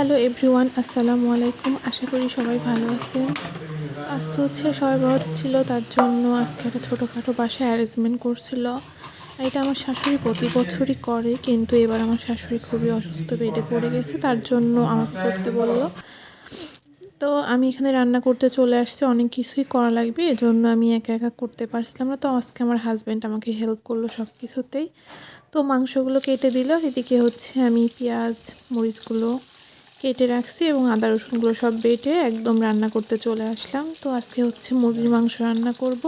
Hello everyone, আসসালামু আলাইকুম। আশা করি সবাই ভালো আছেন। আজকে হচ্ছে সবাই বড় ছিল, তার জন্য আজকে একটা ছোটোখাটো বাসায় অ্যারেঞ্জমেন্ট করছিল। এটা আমার শাশুড়ি প্রতি বছরই করে, কিন্তু এবার আমার শাশুড়ি খুবই অসুস্থ বেডে পড়ে গেছে, তার জন্য আমাকে করতে বলল। তো আমি এখানে রান্না করতে চলে আসছি, অনেক কিছুই করা লাগবে, এজন্য আমি একা একা করতে পারছিলাম না। তো আজকে আমার হাজব্যান্ড আমাকে হেল্প করল সব কিছুতেই তো মাংসগুলো কেটে দিল, এদিকে হচ্ছে আমি পেঁয়াজ, মরিচগুলো কেটে রাখছি এবং আদা, রসুনগুলো সব বেটে একদম রান্না করতে চলে আসলাম। তো আজকে হচ্ছে মুরগির মাংস রান্না করব।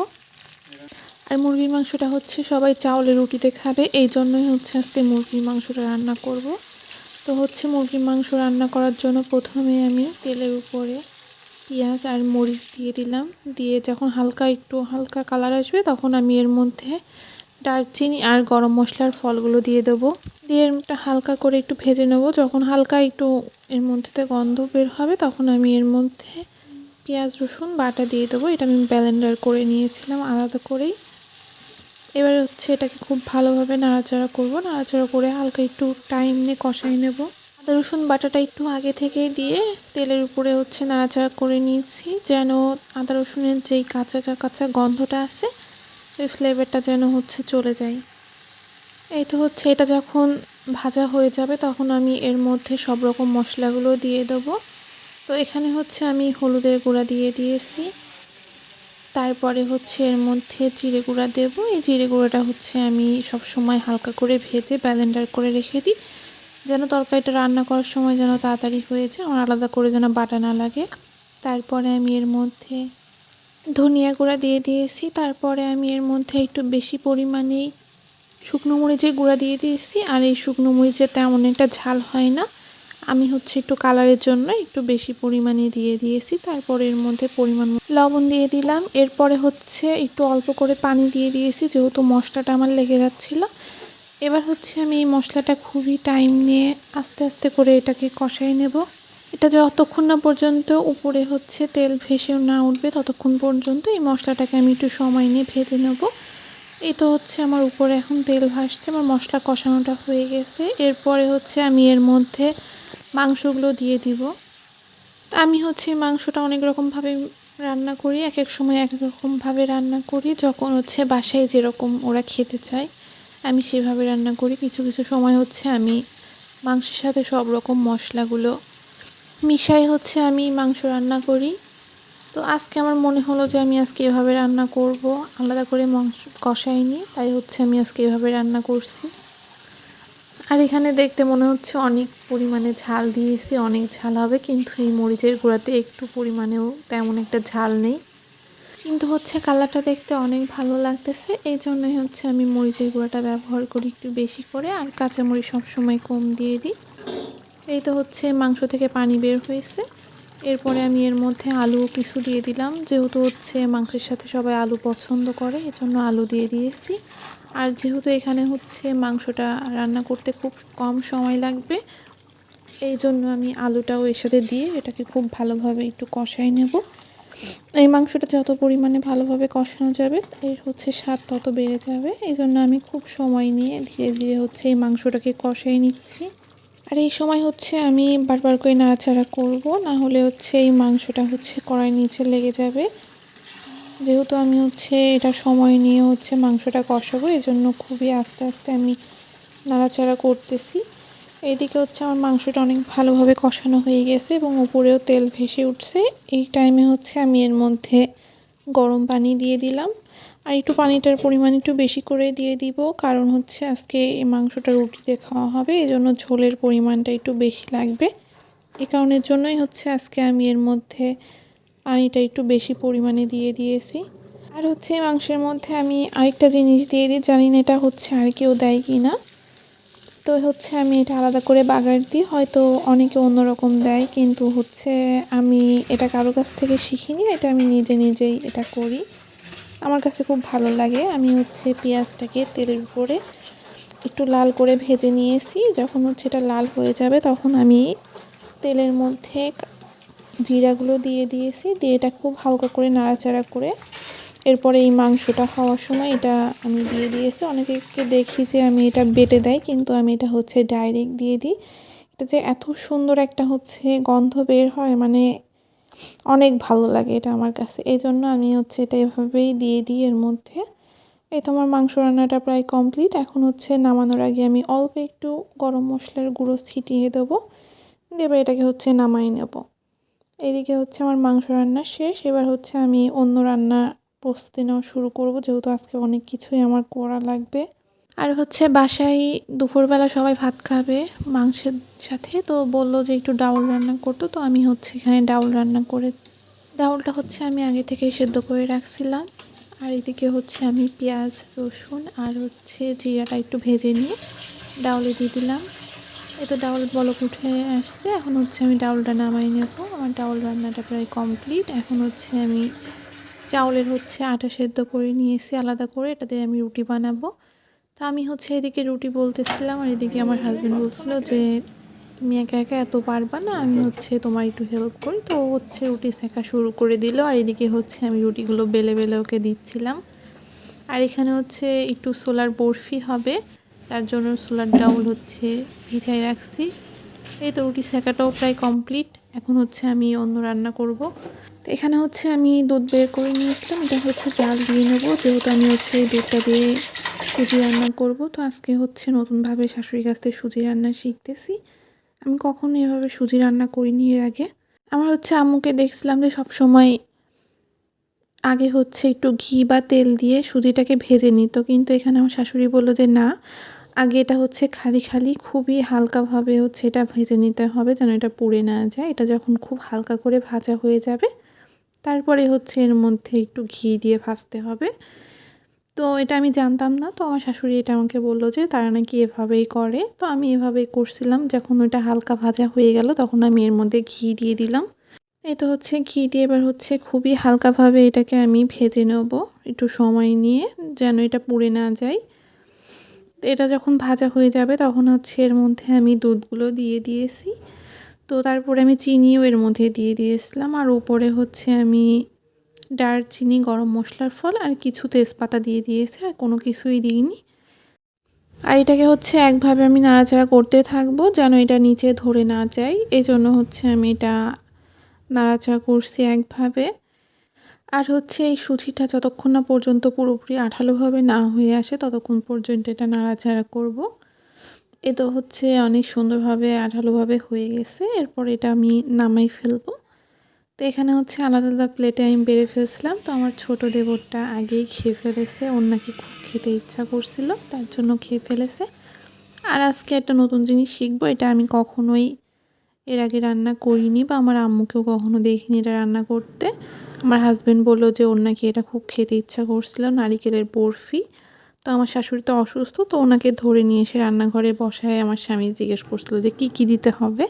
আর মুরগির মাংসটা হচ্ছে সবাই চাউলের রুটিতে খাবে, এই জন্যই হচ্ছে আজকে মুরগির মাংসটা রান্না করব। তো হচ্ছে মুরগির মাংস রান্না করার জন্য প্রথমে আমি তেলের উপরে পেঁয়াজ আর মরিচ দিয়ে দিলাম। দিয়ে যখন হালকা একটু হালকা কালার আসবে, তখন আমি এর মধ্যে দারচিনি আর গরম মশলার ফলগুলো দিয়ে দেবো। দিয়ে এটা হালকা করে একটু ভেজে নেব। যখন হালকা একটু এর মধ্যে গন্ধ বের হবে, তখন আমি এর মধ্যে পেঁয়াজ, রসুন, বাটা দিয়ে দেবো। এটা আমি ব্যালেন্ডার করে নিয়েছিলাম আলাদা করেই। এবার হচ্ছে এটাকে খুব ভালোভাবে নাড়াচাড়া করব। নাড়াচাড়া করে হালকা একটু টাইম নিয়ে কষাই নেব। আদা, রসুন, বাটাটা একটু আগে থেকেই দিয়ে তেলের উপরে হচ্ছে নাড়াচাড়া করে নিয়েছি, যেন আদা, রসুনের যেই কাঁচা কাঁচা গন্ধটা আছে ওই ফ্লেভারটা যেন হচ্ছে চলে যায়। এই তো হচ্ছে, এটা যখন ভাজা হয়ে যাবে তখন আমি এর মধ্যে সব রকম মশলাগুলো দিয়ে দেবো। তো এখানে হচ্ছে আমি হলুদের গুঁড়া দিয়ে দিয়েছি। তারপরে হচ্ছে এর মধ্যে জিরে গুঁড়া দেবো। এই জিরে গুঁড়োটা হচ্ছে আমি সব সময় হালকা করে ভেজে ব্যালেন্ডার করে রেখে দিই। যেন তরকারিটা রান্না করার সময় যেন তাড়াতাড়ি হয়ে যায় আমার আলাদা করে যেন বাটা না লাগে। তারপরে আমি এর মধ্যে ধনিয়া গুঁড়া দিয়ে দিয়েছি, তারপরে আমি এর মধ্যে একটু বেশি পরিমাণেই শুকনো মরিচের গুঁড়া দিয়ে দিয়েছি, আর এই শুকনো মরিচের তেমন একটা ঝাল হয় না। আমি হচ্ছে একটু কালারের জন্য একটু বেশি পরিমাণে দিয়ে দিয়েছি, তারপর এর মধ্যে পরিমাণ লবণ দিয়ে দিলাম। এরপরে হচ্ছে একটু অল্প করে পানি দিয়ে দিয়েছি, যেহেতু মশলাটা আমার লেগে যাচ্ছিল। এবার হচ্ছে আমি এই মশলাটা খুবই টাইম নিয়ে আস্তে আস্তে করে এটাকে কষাই নেব। এটা যতক্ষণ না পর্যন্ত উপরে হচ্ছে তেল ভেসে না উঠবে, ততক্ষণ পর্যন্ত এই মশলাটাকে আমি একটু সময় নিয়ে ভেজে নেব। এই তো হচ্ছে আমার উপরে এখন তেল ভাসছে, আমার মশলা কষানোটা হয়ে গেছে। এরপরে হচ্ছে আমি এর মধ্যে মাংসগুলো দিয়ে দিব। আমি হচ্ছে মাংসটা অনেক রকমভাবে রান্না করি এক এক সময় এক এক রকমভাবে রান্না করি, যখন হচ্ছে বাসায় যেরকম ওরা খেতে চায়, আমি সেভাবে রান্না করি। কিছু কিছু সময় হচ্ছে আমি মাংসের সাথে সব রকম মশলাগুলো মিশাই হচ্ছে আমি মাংস রান্না করি। তো আজকে আমার মনে হলো যে আমি আজকে এভাবে রান্না করব। আলাদা করে মাংস কষাইনি, তাই হচ্ছে আমি আজকে এভাবে রান্না করছি। আর এখানে দেখতে মনে হচ্ছে অনেক পরিমাণে ঝাল দিয়েছি, অনেক ঝাল হবে, কিন্তু এই মরিচের গুঁড়াতে একটু পরিমাণেও তেমন একটা ঝাল নেই। কিন্তু হচ্ছে কালারটা দেখতে অনেক ভালো লাগতেছে, এই জন্যই হচ্ছে আমি মরিচের গুঁড়াটা ব্যবহার করি একটু বেশি করে, আর কাঁচামরিচ সবসময় কম দিয়ে দিই। এই তো হচ্ছে মাংস থেকে পানি বের হয়েছে। এরপরে আমি এর মধ্যে আলু কিছু দিয়ে দিলাম। যেহেতু হচ্ছে মাংসের সাথে সবাই আলু পছন্দ করে, এজন্য আলু দিয়ে দিয়েছি। আর যেহেতু এখানে হচ্ছে মাংসটা রান্না করতে খুব কম সময় লাগবে, এই জন্য আমি আলুটাও এর সাথে দিয়ে এটাকে খুব ভালোভাবে একটু কষাই নেব। এই মাংসটা যত পরিমাণে ভালোভাবে কষানো যাবে, এর হচ্ছে স্বাদ তত বেড়ে যাবে। এই জন্য আমি খুব সময় নিয়ে ধীরে ধীরে হচ্ছে এই মাংসটাকে কষাই নিচ্ছি। আর এই সময় হচ্ছে আমি বারবার করে নাড়াচাড়া করব, না হলে হচ্ছে এই মাংসটা হচ্ছে কড়াই নিচে লেগে যাবে। যেহেতু আমি হচ্ছে এটা সময় নিয়ে হচ্ছে মাংসটা কষাবো এই জন্য খুবই আস্তে আস্তে আমি নাড়াচাড়া করতেছি। এইদিকে হচ্ছে আমার মাংসটা অনেক ভালোভাবে কষানো হয়ে গেছে এবং উপরেও তেল ভেসে উঠছে। এই টাইমে হচ্ছে আমি এর মধ্যে গরম পানি দিয়ে দিলাম। আর একটু পানিটার পরিমাণ একটু বেশি করে দিয়ে দিব। কারণ হচ্ছে আজকে এই মাংসটা রুটিতে খাওয়া হবে এই জন্য ঝোলের পরিমাণটা একটু বেশি লাগবে। এ কারণের জন্যই হচ্ছে আজকে আমি এর মধ্যে পানিটা একটু বেশি পরিমাণে দিয়ে দিয়েছি। আর হচ্ছে মাংসের মধ্যে আমি আরেকটা জিনিস দিয়ে দিই, জানি না এটা হচ্ছে আর কেউ দেয় কি না। তো হচ্ছে আমি এটা আলাদা করে বাগার দিই, হয়তো অনেকে অন্যরকম দেয়, কিন্তু হচ্ছে আমি এটা কারও কাছ থেকে শিখিনি, এটা আমি নিজে নিজেই এটা করি। আমার কাছে খুব ভালো লাগে। আমি হচ্ছে পেঁয়াজটাকে তেলের উপরে একটু লাল করে ভেজে নিয়েছি। যখন হচ্ছে এটা লাল হয়ে যাবে তখন আমি তেলের মধ্যে জিরাগুলো দিয়ে দিয়েছি। দিয়ে এটা খুব হালকা করে নাড়াচাড়া করে এরপরে এই মাংসটা হওয়ার সময় এটা আমি দিয়ে দিয়েছি। অনেকে দেখি যে আমি এটা বেটে দেয়, কিন্তু আমি এটা হচ্ছে ডাইরেক্ট দিয়ে দিই। এটা যে এত সুন্দর একটা হচ্ছে গন্ধ বের হয় মানে অনেক ভালো লাগে এটা আমার কাছে। এই জন্য আমি হচ্ছে এটা এভাবেই দিয়ে দিই এর মধ্যে। এই তো আমার মাংস রান্নাটা প্রায় কমপ্লিট এখন হচ্ছে নামানোর আগে আমি অল্প একটু গরম মশলার গুঁড়ো ছিটিয়ে দেবো। এবার এটাকে হচ্ছে নামাই নেব। এদিকে হচ্ছে আমার মাংস রান্না শেষ। এবার হচ্ছে আমি অন্য রান্না প্রস্তুতি নেওয়া শুরু করব। যেহেতু আজকে অনেক কিছুই আমার করা লাগবে। আর হচ্ছে বাসায় দুপুরবেলা সবাই ভাত খাবে মাংসের সাথে। তো বলল যে একটু ডাউল রান্না করতো, তো আমি হচ্ছে এখানে ডাউল রান্না করে, ডাউলটা হচ্ছে আমি আগে থেকে সেদ্ধ করে রাখছিলাম। আর এদিকে হচ্ছে আমি পেঁয়াজ, রসুন আর হচ্ছে জিরাটা একটু ভেজে নিয়ে ডাউলে দিয়ে দিলাম। এই তো ডাউল বলক উঠে আসছে, এখন হচ্ছে আমি ডাউলটা নামাই নেব। আমার ডাউল রান্নাটা প্রায় কমপ্লিট। এখন হচ্ছে আমি চাউলের হচ্ছে আটা সেদ্ধ করে নিয়েছি, আলাদা করে। এটা দিয়ে আমি রুটি বানাবো। তো আমি হচ্ছে এদিকে রুটি বলতেছিলাম আর এদিকে আমার হাজব্যান্ড বলছিল যে তুমি একা একা এত পারবা না আমি হচ্ছে তোমার একটু হেল্প করি। তো হচ্ছে রুটি শেখা শুরু করে দিল আর এদিকে হচ্ছে আমি রুটিগুলো বেলে বেলে ওকে দিচ্ছিলাম। আর এখানে হচ্ছে একটু সোলার বরফি হবে তার জন্য সোলার ডাউল হচ্ছে ভিজাই রাখছি। এই তো রুটি শেখাটাও প্রায় কমপ্লিট এখন হচ্ছে আমি অন্য রান্না করব। তো এখানে হচ্ছে আমি দুধ বের করে নিয়েছিলাম এটা হচ্ছে জাল দিয়ে নেব যেহেতু আমি হচ্ছে দুধটা দিয়ে সুজি রান্না করব। তো আজকে হচ্ছে নতুনভাবে শাশুড়ির কাছ থেকে সুজি রান্না শিখতেছি। আমি কখনো এভাবে সুজি রান্না করিনি এর আগে। আমার হচ্ছে আম্মুকে দেখছিলাম যে সবসময় আগে হচ্ছে একটু ঘি বা তেল দিয়ে সুজিটাকে ভেজে নিত। কিন্তু এখানে আমার শাশুড়ি বলল যে, না, আগে এটা হচ্ছে খালি খালি খুবই হালকাভাবে হচ্ছে এটা ভেজে নিতে হবে যেন এটা পুড়ে না যায়। এটা যখন খুব হালকা করে ভাজা হয়ে যাবে, তারপরে হচ্ছে এর মধ্যে একটু ঘি দিয়ে ভাজতে হবে। তো এটা আমি জানতাম না। তো আমার শাশুড়ি এটা আমাকে বলল যে, তারা নাকি এভাবেই করে। তো আমি এভাবেই করছিলাম। যখন ওইটা হালকা ভাজা হয়ে গেল, তখন আমি এর মধ্যে ঘি দিয়ে দিলাম। এই তো হচ্ছে, ঘি দিয়ে এবার হচ্ছে খুবই হালকাভাবে এটাকে আমি ভেজে নেব একটু সময় নিয়ে, যেন এটা পুড়ে না যায়। এটা যখন ভাজা হয়ে যাবে, তখন হচ্ছে এর মধ্যে আমি দুধগুলো দিয়ে দিয়েছি। তো তারপরে আমি চিনিও এর মধ্যে দিয়ে দিয়েছিলাম। আর উপরে হচ্ছে আমি দারচিনি গরম মশলার ফল আর কিছু তেজপাতা দিয়ে দিয়েছে আর কোনো কিছুই দিইনি। আর এটাকে হচ্ছে একভাবে আমি নাড়াচাড়া করতে থাকব যেন এটা নিচে ধরে না যায়। এই জন্য হচ্ছে আমি এটা নাড়াচাড়া করছি একভাবে। আর হচ্ছে এই সুজিটা যতক্ষণ না পর্যন্ত পুরোপুরি আঠালোভাবে না হয়ে আসে, ততক্ষণ পর্যন্ত এটা নাড়াচাড়া করব। এ তো হচ্ছে অনেক সুন্দরভাবে আঠালোভাবে হয়ে গেছে। এরপর এটা আমি নামাই ফেলব। তো এখানে হচ্ছে আলাদা আলাদা প্লেটে আমি বেড়ে ফেলছিলাম। তো আমার ছোট দেবরটা আগেই খেয়ে ফেলেছে। ওর নাকি খুব খেতে ইচ্ছা করছিল, তার জন্য খেয়ে ফেলেছে। আর আজকে একটা নতুন জিনিস শিখব, এটা আমি কখনোই এর আগে রান্না করিনি বা আমার আম্মুকেও কখনো দেখিনি এটা রান্না করতে। আমার হাজব্যান্ড বলল যে ওর নাকি এটা খুব খেতে ইচ্ছা করছিল, নারিকেলের বরফি। তো আমার শাশুড়ি তো অসুস্থ, তো ওনাকে ধরে নিয়ে এসে রান্নাঘরে বসায় আমার স্বামী জিজ্ঞেস করছিল যে কি কি দিতে হবে।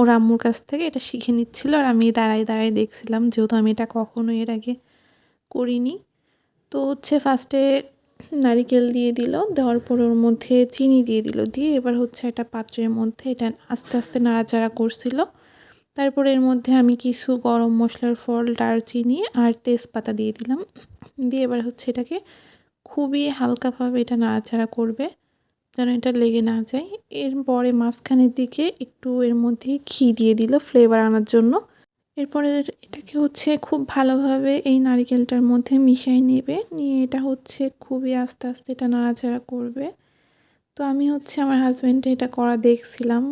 ওর আম্মুর কাছ থেকে এটা শিখে নিচ্ছিল আর আমি দাঁড়ায় দাঁড়ায় দেখছিলাম, যেহেতু আমি এটা কখনো এর আগে করিনি। তো হচ্ছে ফার্স্টে নারিকেল দিয়ে দিল, দেওয়ার পর ওর মধ্যে চিনি দিয়ে দিল, দিয়ে এবার হচ্ছে একটা পাত্রের মধ্যে এটা আস্তে আস্তে নাড়াচাড়া করছিল। তারপর এর মধ্যে আমি কিছু গরম মশলার ফল, দারচিনি আর তেজপাতা দিয়ে দিলাম। দিয়ে এবার হচ্ছে এটাকে খুবই হালকাভাবে এটা নাড়াচাড়া করবে। যেন এটা লেগে না যায়। এরপরে মাঝখানের দিকে একটু এর মধ্যে ঘি দিয়ে দিল ফ্লেভার আনার জন্য। এরপরে এটাকে হচ্ছে খুব ভালোভাবে এই নারিকেলটার মধ্যে মিশিয়ে নেবে। নিয়ে এটা হচ্ছে খুবই আস্তে আস্তে এটা নাড়াচাড়া করবে। তো আমি হচ্ছে আমার হাজব্যান্ডে এটা করা দেখছিলাম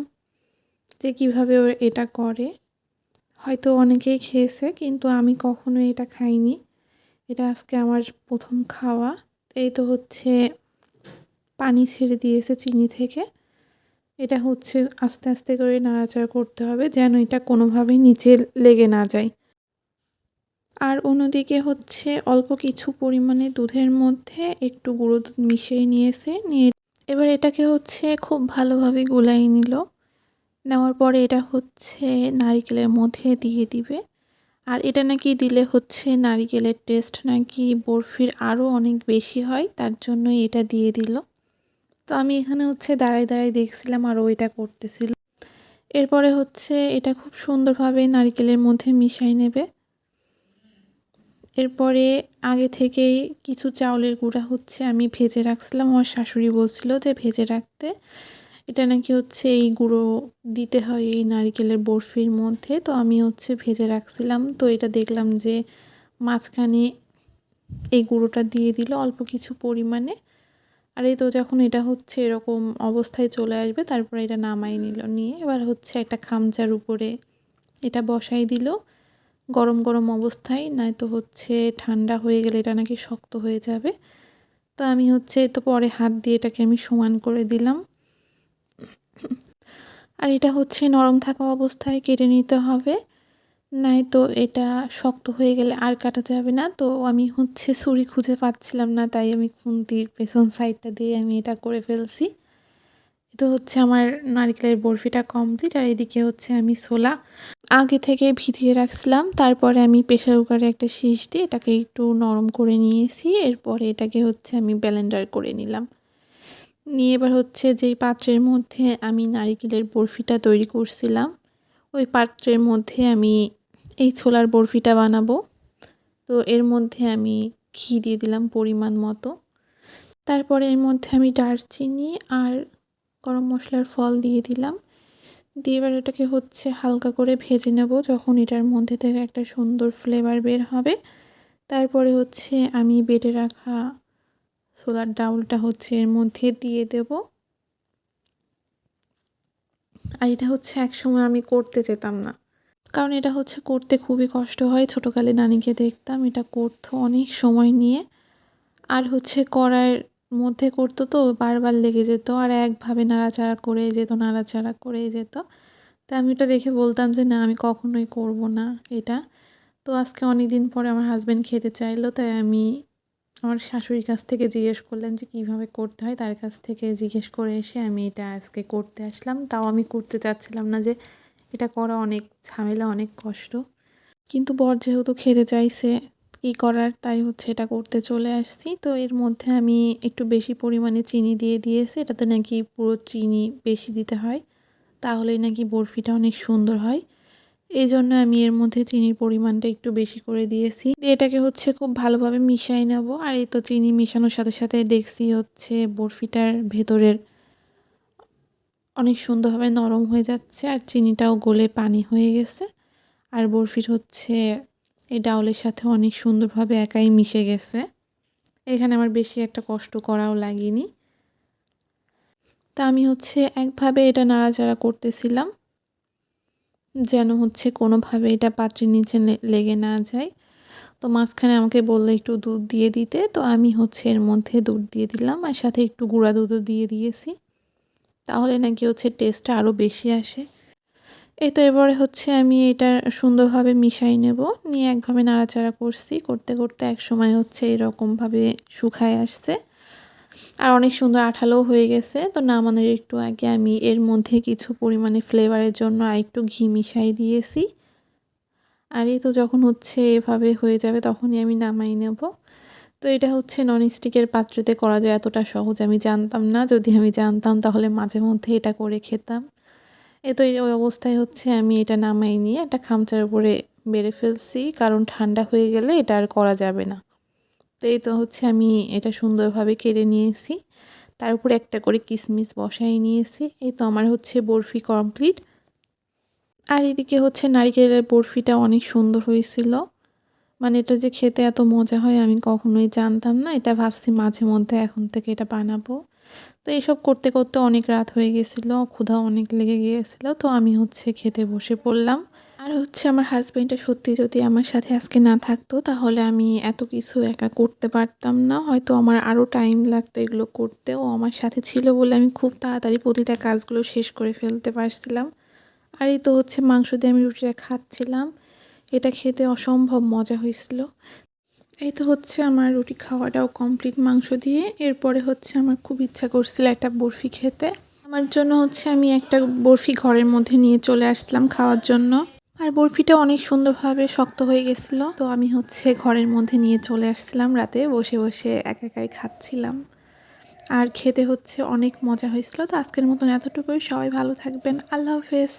যে কীভাবে ও এটা করে। হয়তো অনেকেই খেয়েছে, কিন্তু আমি কখনো এটা খাইনি। এটা আজকে আমার প্রথম খাওয়া। এই তো হচ্ছে পানি ছেড়ে দিয়েছে চিনি থেকে। এটা হচ্ছে আস্তে আস্তে করে নাড়াচাড়া করতে হবে যেন এটা কোনোভাবেই নিচে লেগে না যায়। আর অন্যদিকে হচ্ছে অল্প কিছু পরিমাণে দুধের মধ্যে একটু গুঁড়ো দুধ মিশিয়ে নিয়েছে, নিয়ে এবার এটাকে হচ্ছে খুব ভালোভাবে গুলাই নিল। নেওয়ার পরে এটা হচ্ছে নারিকেলের মধ্যে দিয়ে দিবে। আর এটা নাকি দিলে হচ্ছে নারিকেলের টেস্ট নাকি বরফির আরও অনেক বেশি হয়, তার জন্য এটা দিয়ে দিল। তো আমি এখানে হচ্ছে দাঁড়ায় দাঁড়ায় দেখছিলাম আর ওইটা করতেছিল। এরপরে হচ্ছে এটা খুব সুন্দরভাবে নারিকেলের মধ্যে মিশাই নেবে। এরপরে আগে থেকেই কিছু চাউলের গুঁড়া হচ্ছে আমি ভেজে রাখছিলাম। আমার শাশুড়ি বলছিল যে ভেজে রাখতে। এটা নাকি হচ্ছে এই গুঁড়ো দিতে হয় এই নারিকেলের বরফির মধ্যে। তো আমি হচ্ছে ভেজে রাখছিলাম। তো এটা দেখলাম যে মাঝখানে এই গুঁড়োটা দিয়ে দিল অল্প কিছু পরিমাণে। আর এই তো যখন এটা হচ্ছে এরকম অবস্থায় চলে আসবে, তারপরে এটা নামাই নিল, নিয়ে এবার হচ্ছে একটা খামচার উপরে এটা বসাই দিল। গরম গরম অবস্থায়, নয়তো হচ্ছে ঠান্ডা হয়ে গেলে এটা নাকি শক্ত হয়ে যাবে। তো আমি হচ্ছে তো পরে হাত দিয়ে এটাকে আমি সমান করে দিলাম। আর এটা হচ্ছে নরম থাকা অবস্থায় কেটে নিতে হবে। নাই তো এটা শক্ত হয়ে গেলে আর কাটা যাবে না। তো আমি হচ্ছে ছুরি খুঁজে পাচ্ছিলাম না, তাই আমি খুন্তির পেছন সাইডটা দিয়ে আমি এটা করে ফেলছি। তো হচ্ছে আমার নারকেলের বরফিটা কমপ্লিট আর এদিকে হচ্ছে আমি ছোলা। আগে থেকে ভিজিয়ে রাখছিলাম, তারপরে আমি প্রেশার কুকারে একটা শীষ দিয়ে এটাকে একটু নরম করে নিয়েছি, এরপরে এটাকে হচ্ছে আমি ব্যালেন্ডার করে নিলাম। নিয়ে এবার হচ্ছে যেই পাত্রের মধ্যে আমি নারিকেলের বরফিটা তৈরি করছিলাম, ওই পাত্রের মধ্যে আমি এই ছোলার বরফিটা বানাবো। তো এর মধ্যে আমি ঘি দিয়ে দিলাম পরিমাণ মতো। তারপরে এর মধ্যে আমি দারচিনি আর গরম মশলার ফল দিয়ে দিলাম। দিয়ে এবার এটাকে হচ্ছে হালকা করে ভেজে নেব যখন এটার মধ্যে থেকে একটা সুন্দর ফ্লেভার বের হবে। তারপরে হচ্ছে আমি বেটে রাখা সোলার ডাউলটা হচ্ছে এর মধ্যে দিয়ে দেব। আর এটা হচ্ছে একসময় আমি করতে যেতাম না। কারণ এটা হচ্ছে করতে খুবই কষ্ট হয়। ছোটোকালে নানিকে দেখতাম এটা করতো অনেক সময় নিয়ে। আর হচ্ছে করার মধ্যে করতো তো, বারবার লেগে যেত আর একভাবে নাড়াচাড়া করে যেত, নাড়াচাড়া করে যেত। তা আমি ওটা দেখে বলতাম যে, না, আমি কখনোই করব না এটা। তো আজকে অনেক দিন পরে আমার হাজব্যান্ড খেতে চাইলো, তাই আমি আমার শাশুড়ির কাছ থেকে জিজ্ঞেস করলাম যে, কীভাবে করতে হয়? তার কাছ থেকে জিজ্ঞেস করে এসে আমি এটা আজকে করতে আসলাম। তাও আমি করতে চাচ্ছিলাম না যে এটা করা অনেক ঝামেলা, অনেক কষ্ট। কিন্তু বর যেহেতু খেতে চাইছে, কী করার তাই হচ্ছে এটা করতে চলে আসছি। তো এর মধ্যে আমি একটু বেশি পরিমাণে চিনি দিয়ে দিয়েছি, এটাতে নাকি পুরো চিনি বেশি দিতে হয়, তাহলেই নাকি বরফিটা অনেক সুন্দর হয়। এই জন্য আমি এর মধ্যে চিনির পরিমাণটা একটু বেশি করে দিয়েছি। এটাকে হচ্ছে খুব ভালোভাবে মিশাই নেব। আর এই তো চিনি মিশানোর সাথে সাথে দেখছি হচ্ছে বরফিটার ভেতরের অনেক সুন্দরভাবে নরম হয়ে যাচ্ছে আর চিনিটাও গলে পানি হয়ে গেছে। আর বরফির হচ্ছে এই ডাউলের সাথে অনেক সুন্দরভাবে একাই মিশে গেছে। এখানে আমার বেশি একটা কষ্ট করাও লাগেনি। তা আমি হচ্ছে একভাবে এটা নাড়াচাড়া করতেছিলাম, যেন হচ্ছে কোনোভাবে এটা পাত্রের নিচে লেগে না যায়। তো মাঝখানে আমাকে বলল একটু দুধ দিয়ে দিতে, তো আমি হচ্ছে এর মধ্যে দুধ দিয়ে দিলাম আর সাথে একটু গুঁড়া দুধও দিয়ে দিয়েছি। তাহলে নাকি হচ্ছে টেস্টটা আরও বেশি আসে। এই তো এবারে হচ্ছে আমি এটা সুন্দরভাবে মিশাই নেব। নিয়ে একভাবে নাড়াচাড়া করছি। করতে করতে এক সময় হচ্ছে এরকমভাবে শুকায় আসছে। আর অনেক সুন্দর আঠালো হয়ে গেছে। তো নামানোর একটু আগে আমি এর মধ্যে কিছু পরিমাণে ফ্লেভারের জন্য আর একটু ঘি মিশাই দিয়েছি। আর এই তো যখন হচ্ছে এভাবে হয়ে যাবে তখনই আমি নামাই নেব। তো এটা হচ্ছে ননস্টিকের পাত্রতে করা যায় এতটা সহজ, আমি জানতাম না। যদি আমি জানতাম, তাহলে মাঝে মধ্যে এটা করে খেতাম। এ তো ওই অবস্থায় হচ্ছে আমি এটা নামাই নিয়ে একটা খামচার উপরে বেড়ে ফেলছি, কারণ ঠান্ডা হয়ে গেলে এটা আর করা যাবে না। তো এই তো হচ্ছে আমি এটা সুন্দরভাবে কেড়ে নিয়েছি। তার উপরে একটা করে কিসমিস বসাই নিয়েছি। এই তো আমার হচ্ছে বরফি কমপ্লিট আর এদিকে হচ্ছে নারিকেলের বরফিটা অনেক সুন্দর হয়েছিল। মানে এটা যে খেতে এত মজা হয় আমি কখনোই জানতাম না, এটা ভাবছি মাঝে মধ্যে এখন থেকে এটা বানাবো। তো এইসব করতে করতে অনেক রাত হয়ে গেছিল ক্ষুধা অনেক লেগে গিয়েছিল, তো আমি হচ্ছে খেতে বসে পড়লাম। আর হচ্ছে আমার হাজব্যান্ডটা সত্যি যদি আমার সাথে আজকে না থাকতো, তাহলে আমি এত কিছু একা করতে পারতাম না। হয়তো আমার আরও টাইম লাগতো এগুলো করতে। ও আমার সাথে ছিল বলে আমি খুব তাড়াতাড়ি প্রতিটা কাজগুলো শেষ করে ফেলতে পারছিলাম। আর এই তো হচ্ছে মাংস দিয়ে আমি রুটিটা খাচ্ছিলাম। এটা খেতে অসম্ভব মজা হয়েছিল। এই তো হচ্ছে আমার রুটি খাওয়াটাও কমপ্লিট মাংস দিয়ে। এরপরে হচ্ছে আমার খুব ইচ্ছা করছিল একটা বরফি খেতে। আমার জন্য হচ্ছে আমি একটা বরফি ঘরের মধ্যে নিয়ে চলে আসলাম খাওয়ার জন্য। আর বরফিটা অনেক সুন্দরভাবে শক্ত হয়ে গেছিল। তো আমি হচ্ছে ঘরের মধ্যে নিয়ে চলে আসছিলাম রাতে, বসে বসে এক একাই খাচ্ছিলাম। আর খেতে হচ্ছে অনেক মজা হয়েছিল। তো আজকের মতন এতটুকুই। সবাই ভালো থাকবেন। আল্লাহ হাফেজ।